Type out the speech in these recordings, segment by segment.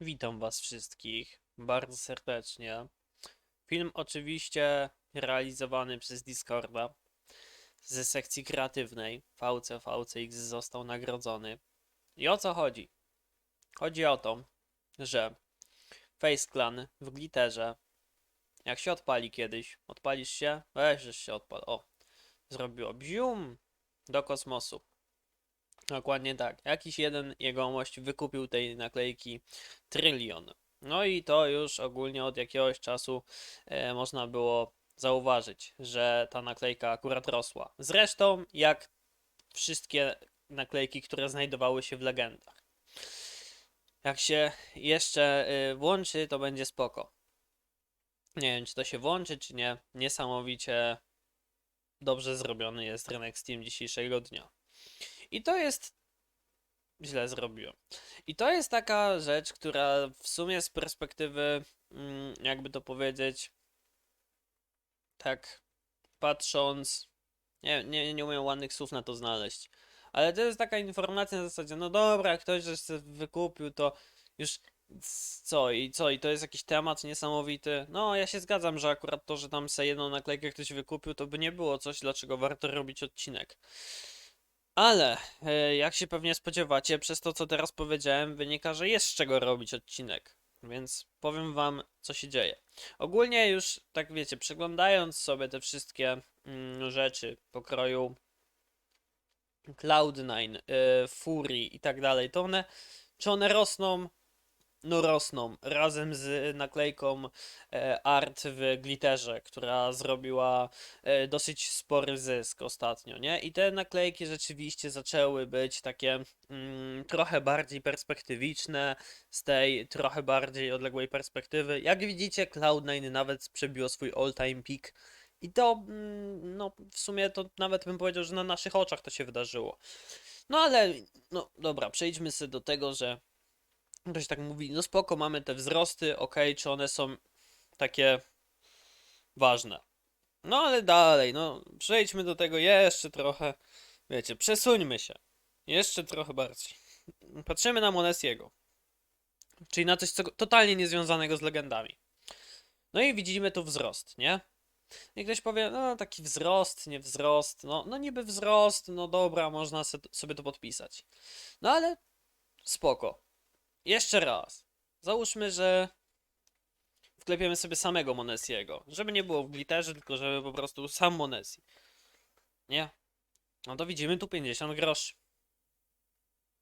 Witam Was wszystkich bardzo serdecznie. Film oczywiście realizowany przez Discorda ze sekcji kreatywnej. VC VCX został nagrodzony. I o co chodzi? Chodzi o to, że Face Clan w glitterze, jak się odpali kiedyś, odpalisz się, weź, się odpal. O, zrobiło bzium do kosmosu. Dokładnie tak. Jakiś jeden jegomość wykupił tej naklejki trylion. No i to już ogólnie od jakiegoś czasu e, można było zauważyć, że ta naklejka akurat rosła. Zresztą jak wszystkie naklejki, które znajdowały się w legendach. Jak się jeszcze e, włączy, to będzie spoko. Nie wiem, czy to się włączy, czy nie. Niesamowicie dobrze zrobiony jest rynek Steam dzisiejszego dnia. I to jest. Źle zrobiłem. I to jest taka rzecz, która w sumie z perspektywy, mm, jakby to powiedzieć, tak patrząc, nie, nie, nie umiem ładnych słów na to znaleźć, ale to jest taka informacja na zasadzie, no dobra, jak ktoś się wykupił, to już co i co, i to jest jakiś temat niesamowity. No, ja się zgadzam, że akurat to, że tam se jedną naklejkę ktoś wykupił, to by nie było coś, dlaczego warto robić odcinek. Ale, e, jak się pewnie spodziewacie, przez to co teraz powiedziałem, wynika, że jest z czego robić odcinek. Więc powiem wam, co się dzieje. Ogólnie już, tak wiecie, przeglądając sobie te wszystkie mm, rzeczy pokroju Cloud9, y, Fury i tak dalej, to one, czy one rosną? No rosną, razem z naklejką e, Art w Glitterze, która zrobiła e, dosyć spory zysk ostatnio, nie? I te naklejki rzeczywiście zaczęły być takie mm, trochę bardziej perspektywiczne, z tej trochę bardziej odległej perspektywy. Jak widzicie, Cloud9 nawet przebiło swój all-time peak. I to, mm, no, w sumie to nawet bym powiedział, że na naszych oczach to się wydarzyło. No ale, no dobra, przejdźmy sobie do tego, że ktoś tak mówi, no spoko, mamy te wzrosty, ok, czy one są takie ważne. No ale dalej, no przejdźmy do tego jeszcze trochę, wiecie, przesuńmy się. Jeszcze trochę bardziej. Patrzymy na Monesiego. Czyli na coś co, totalnie niezwiązanego z legendami. No i widzimy tu wzrost, nie? I ktoś powie, no taki wzrost, nie wzrost, no, no niby wzrost, no dobra, można sobie to podpisać. No ale spoko. Jeszcze raz. Załóżmy, że wklepiemy sobie samego Monesiego. Żeby nie było w glitterze, tylko żeby po prostu sam Monesi. Nie? No to widzimy tu 50 groszy.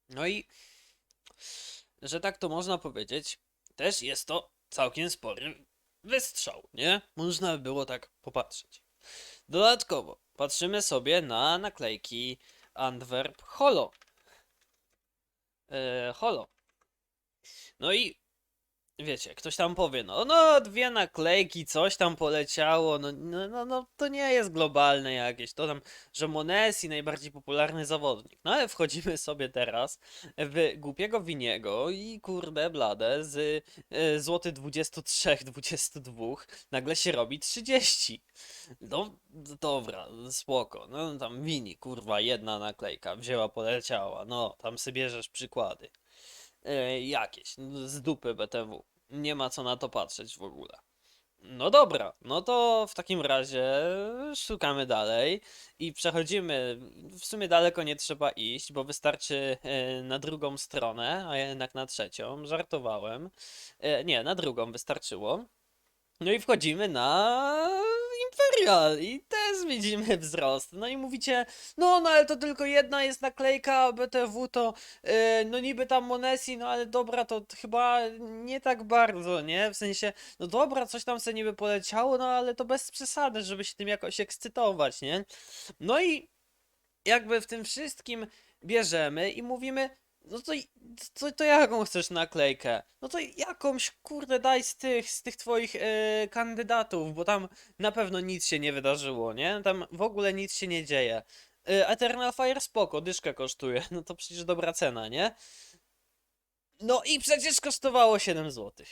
No i, że tak to można powiedzieć, też jest to całkiem spory wystrzał, nie? Można by było tak popatrzeć. Dodatkowo patrzymy sobie na naklejki Antwerp Holo. E, Holo. No i wiecie, ktoś tam powie, no, no, dwie naklejki, coś tam poleciało, no, no, no, no to nie jest globalne jakieś, to tam, że Monesi najbardziej popularny zawodnik. No ale wchodzimy sobie teraz w głupiego Winiego i kurde blade z e, złoty 23, 22 nagle się robi 30. No, dobra, spoko, no tam Wini, kurwa, jedna naklejka wzięła, poleciała, no, tam sobie bierzesz przykłady jakieś no, z dupy BTW. Nie ma co na to patrzeć w ogóle. No dobra, no to w takim razie szukamy dalej i przechodzimy. W sumie daleko nie trzeba iść, bo wystarczy e, na drugą stronę, a jednak na trzecią. Żartowałem. E, Nie, na drugą wystarczyło. No i wchodzimy na Imperial i też widzimy wzrost. No i mówicie, no, no ale to tylko jedna jest naklejka, BTW to yy, no niby tam Monesi, no ale dobra, to chyba nie tak bardzo, nie? W sensie, no dobra, coś tam sobie niby poleciało, no ale to bez przesady, żeby się tym jakoś ekscytować, nie? No i jakby w tym wszystkim bierzemy i mówimy, no to, to, to jaką chcesz naklejkę? No to jakąś, kurde, daj z tych, z tych twoich e, kandydatów, bo tam na pewno nic się nie wydarzyło, nie? Tam w ogóle nic się nie dzieje. E, Eternal Fire spoko, dyszkę kosztuje, no to przecież dobra cena, nie? No i przecież kosztowało 7 zł.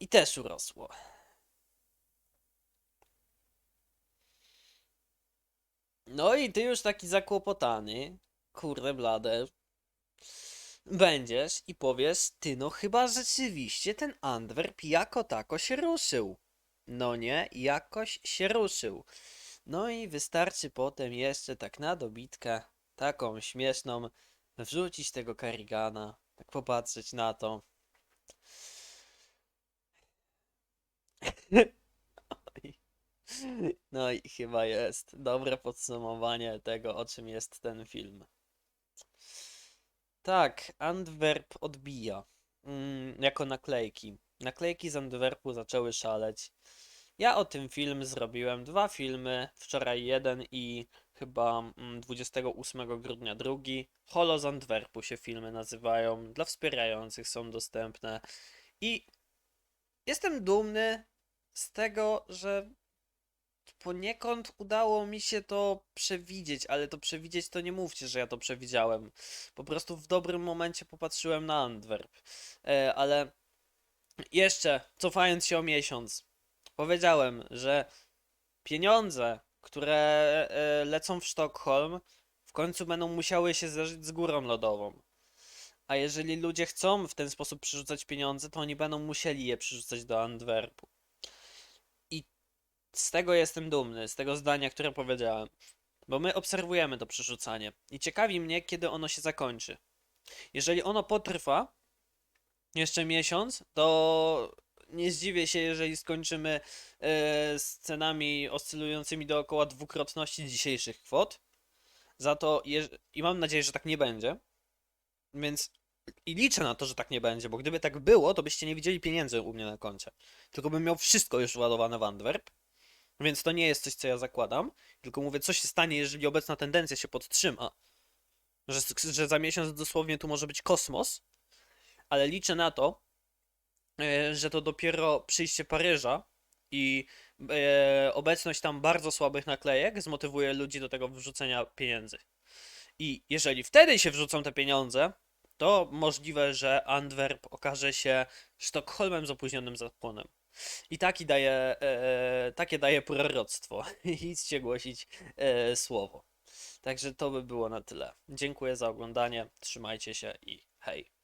I też urosło. No i ty już taki zakłopotany, kurde blade. będziesz i powiesz, ty no chyba rzeczywiście ten Antwerp jako tako się ruszył. No nie, jakoś się ruszył. No i wystarczy potem jeszcze tak na dobitkę, taką śmieszną, wrzucić tego Karigana, tak popatrzeć na to. No i chyba jest dobre podsumowanie tego, o czym jest ten film. Tak, Antwerp odbija. Mm, jako naklejki. Naklejki z Antwerpu zaczęły szaleć. Ja o tym film zrobiłem dwa filmy. Wczoraj jeden i chyba mm, 28 grudnia drugi. Holo z Antwerpu się filmy nazywają. Dla wspierających są dostępne. I jestem dumny z tego, że poniekąd udało mi się to przewidzieć, ale to przewidzieć to nie mówcie, że ja to przewidziałem. Po prostu w dobrym momencie popatrzyłem na Antwerp. E, ale jeszcze, cofając się o miesiąc, powiedziałem, że pieniądze, które e, lecą w Sztokholm, w końcu będą musiały się zderzyć z górą lodową. A jeżeli ludzie chcą w ten sposób przerzucać pieniądze, to oni będą musieli je przerzucać do Antwerpu. Z tego jestem dumny, z tego zdania, które powiedziałem. Bo my obserwujemy to przerzucanie. I ciekawi mnie, kiedy ono się zakończy. Jeżeli ono potrwa jeszcze miesiąc, to nie zdziwię się, jeżeli skończymy e, z cenami oscylującymi do około dwukrotności dzisiejszych kwot. Za to, i mam nadzieję, że tak nie będzie. Więc i liczę na to, że tak nie będzie, bo gdyby tak było, to byście nie widzieli pieniędzy u mnie na koncie. Tylko bym miał wszystko już ładowane w Antwerp. Więc to nie jest coś, co ja zakładam. Tylko mówię, co się stanie, jeżeli obecna tendencja się podtrzyma. Że, że za miesiąc dosłownie tu może być kosmos. Ale liczę na to, e, że to dopiero przyjście Paryża i e, obecność tam bardzo słabych naklejek zmotywuje ludzi do tego wrzucenia pieniędzy. I jeżeli wtedy się wrzucą te pieniądze, to możliwe, że Antwerp okaże się Sztokholmem z opóźnionym zapłonem. I taki daje, e, takie daje proroctwo. Idźcie głosić e, słowo. Także to by było na tyle. Dziękuję za oglądanie, trzymajcie się i hej.